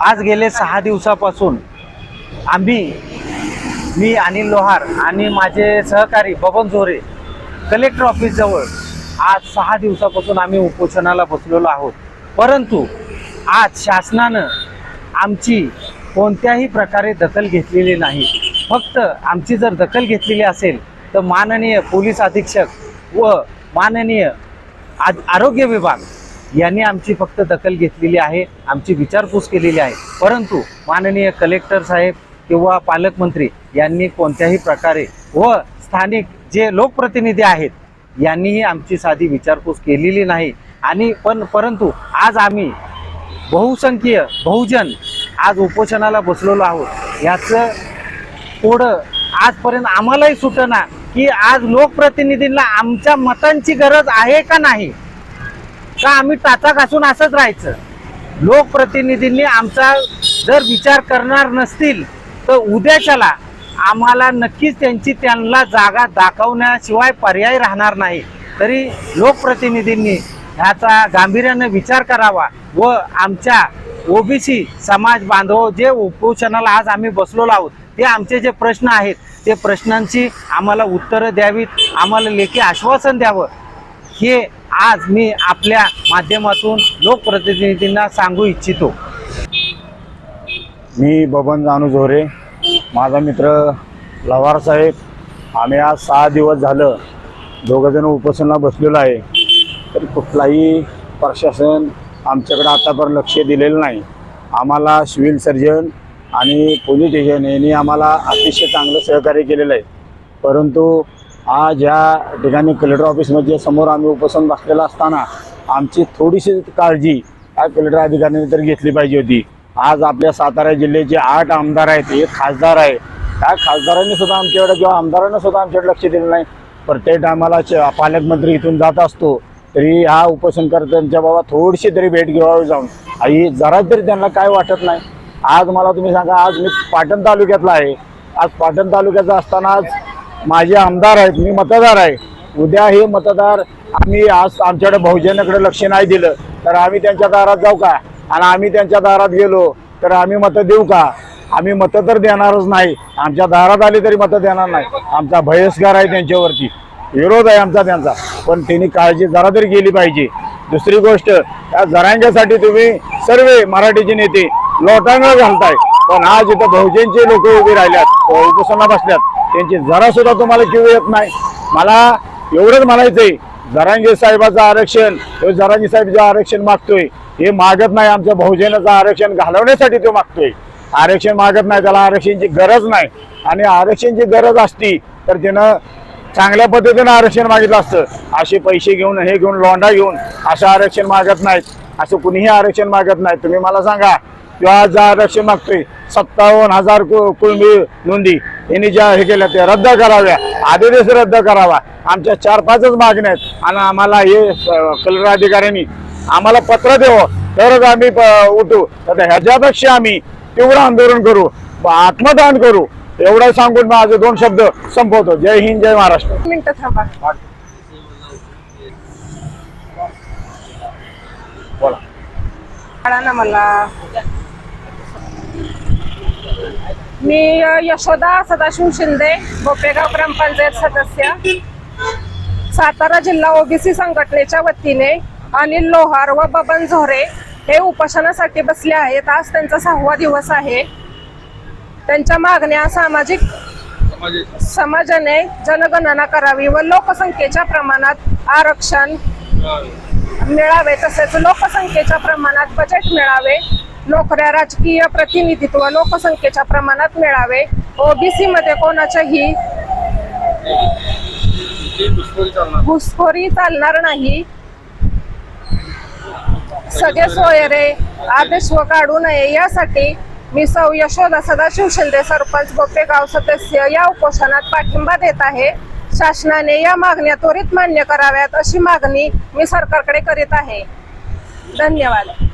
आज गेले सहा दिवसापासून आम्ही मी अनिल लोहार आणि माझे सहकारी बबन झोरे कलेक्टर ऑफिसजवळ आज सहा दिवसापासून आम्ही उपोषणाला बसलेलो आहोत. परंतु आज शासनानं आमची कोणत्याही प्रकारे दखल घेतलेली नाही. फक्त आमची जर दखल घेतलेली असेल तर माननीय पोलीस अधीक्षक व माननीय आज आरोग्य विभाग यांनी आमची फक्त दखल घेतलेली आहे आमची विचारपूस केलेली आहे. परंतु माननीय कलेक्टर साहेब किंवा पालकमंत्री यांनी कोणत्याही प्रकारे व स्थानिक जे लोकप्रतिनिधी आहेत यांनीही आमची साधी विचारपूस केलेली नाही. आणि पण परंतु आज आम्ही बहुसंख्य बहुजन आज उपोषणाला बसलेलो आहोत. याचं थोडं आजपर्यंत आम्हालाही सुटना की आज लोकप्रतिनिधींना आमच्या मतांची गरज आहे का नाही? का आम्ही टाचा घासून असंच राहायचं? लोकप्रतिनिधींनी आमचा जर विचार करणार नसतील तर उद्याच्याला आम्हाला नक्कीच त्यांची त्यांना जागा दाखवण्याशिवाय पर्याय राहणार नाही. तरी लोकप्रतिनिधींनी ह्याचा गांभीर्याने विचार करावा व आमच्या ओबीसी समाज बांधव जे उपोषणाला आज आम्ही बसलेलो आहोत ते आमचे जे प्रश्न आहेत ते प्रश्नांची आम्हाला उत्तरं द्यावीत आम्हाला लेखी आश्वासन द्यावं. हे आज मी आपल्या माध्यमातून लोकप्रतिनिधींना सांगू इच्छितो. मी बबन जानू झोरे माझा मित्र लवार साहेब. आम्ही आज सहा दिवस झालं दोघंजण उपोषणाला बसलेलो आहे. तर कुठलाही प्रशासन आमच्याकडे आतापर्यंत लक्ष दिलेलं नाही. आम्हाला सिव्हिल सर्जन आणि पोलीस स्टेशन यांनी आम्हाला अतिशय चांगलं सहकार्य केलेलं आहे. परंतु आज या ठिकाणी कलेक्टर ऑफिसमध्ये समोर आम्ही उपोषण बसलेला असताना आमची थोडीशी काळजी या कलेक्टर अधिकाऱ्यांनी तर घेतली पाहिजे होती. आज आपल्या सातारा जिल्ह्याचे आठ आमदार आहेत एक खासदार आहे. त्या खासदारांनी सुद्धा आमच्याकडे किंवा आमदारांनी सुद्धा आमच्याकडे लक्ष दिलं नाही. प्रत्येक टायमाला पालकमंत्री इथून जात असतो तरी हा उपोषणकर्त्यांच्या बाबा थोडीशी तरी भेट घेवावी जाऊन आई जरा तरी त्यांना काय वाटत नाही. आज मला तुम्ही सांगा आज मी पाटण तालुक्यातला आहे. आज पाटण तालुक्याचा असताना आज माझे आमदार आहेत मी मतदार आहे. उद्या हे मतदार आम्ही आज आमच्याकडे बहुजनाकडे लक्ष नाही दिलं तर आम्ही त्यांच्या दारात जाऊ का? आणि आम्ही त्यांच्या दारात गेलो तर आम्ही मतं देऊ का? आम्ही मतं तर देणारच नाही. आमच्या दारात आली तरी मतं देणार नाही. आमचा भयस्कार आहे त्यांच्यावरती. विरोध आहे आमचा त्यांचा. पण त्यांनी काळजी जरा तरी गेली पाहिजे. दुसरी गोष्ट या जरांग्यासाठी तुम्ही सर्व मराठीचे नेते लोटांगळ घालताय. पण आज इथं बहुजनचे लोक उभे राहिल्यात उपोषणा बसल्यात. त्यांची जरा सुद्धा तुम्हाला किव येत नाही. मला एवढंच म्हणायचंय जरांगे साहेबाचं आरक्षण तो जरांगे साहेब जे आरक्षण मागतोय हे मागत नाही आमच्या बहुजनाचं आरक्षण घालवण्यासाठी तो मागतोय. आरक्षण मागत नाही त्याला आरक्षणची गरज नाही. आणि आरक्षणची गरज असती तर त्यानं चांगल्या पद्धतीनं आरक्षण मागितलं असतं. असे पैसे घेऊन हे घेऊन लोंढा घेऊन असं आरक्षण मागत नाहीत. असं कुणीही आरक्षण मागत नाही. तुम्ही मला सांगा किंवा आज आरक्षण मागतोय सत्तावन्न हजार कु- कुळंबी नोंदी यांनी ज्या हे केल्या त्या रद्द कराव्या. आदेश रद्द करावा. आमच्या चार पाचच मागण्या आहेत. आणि आम्हाला हे अं, कलेक्टर अधिकाऱ्यांनी आम्हाला पत्र द्यावं. तरच आम्ही प- उठू. तर ह्याच्यापेक्षा आम्ही तीव्र आंदोलन करू आत्मदान करू. एवढं सांगून माझे दोन शब्द संपवतो. जय हिंद जय महाराष्ट्र. मिनिटं थांबा. बोला. ना मला मी यशोदा सदाशिव शिंदे बोपेगाव ग्रामपंचायत सदस्य. सातारा जिल्हा ओबीसी संघटनेच्या वतीने अनिल लोहार व बबन झोरे हे उपोषणासाठी बसले आहेत. आज त्यांचा सहावा दिवस आहे. त्यांच्या मागण्या सामाजिक समाजाने जनगणना करावी व लोकसंख्येच्या प्रमाणात आरक्षण मिळावे तसेच लोकसंख्येच्या प्रमाणात बजेट मिळावे. नोकऱ्या राजकीय प्रतिनिधित्व लोकसंख्येच्या प्रमाणात मिळावे. ओबीसी मध्ये कोणाच्याही घुसखोरी चालणार नाही. सगळे सोयरे आदेश व काढू नये. यासाठी मी सौ यशोदा सदाशिव शिंदे सरपंच बोपेगाव सदस्य या उपोषणात पाठिंबा देत आहे. शासनाने या मागण्या त्वरित मान्य कराव्यात अशी मागणी मी सरकारकडे करीत आहे. धन्यवाद.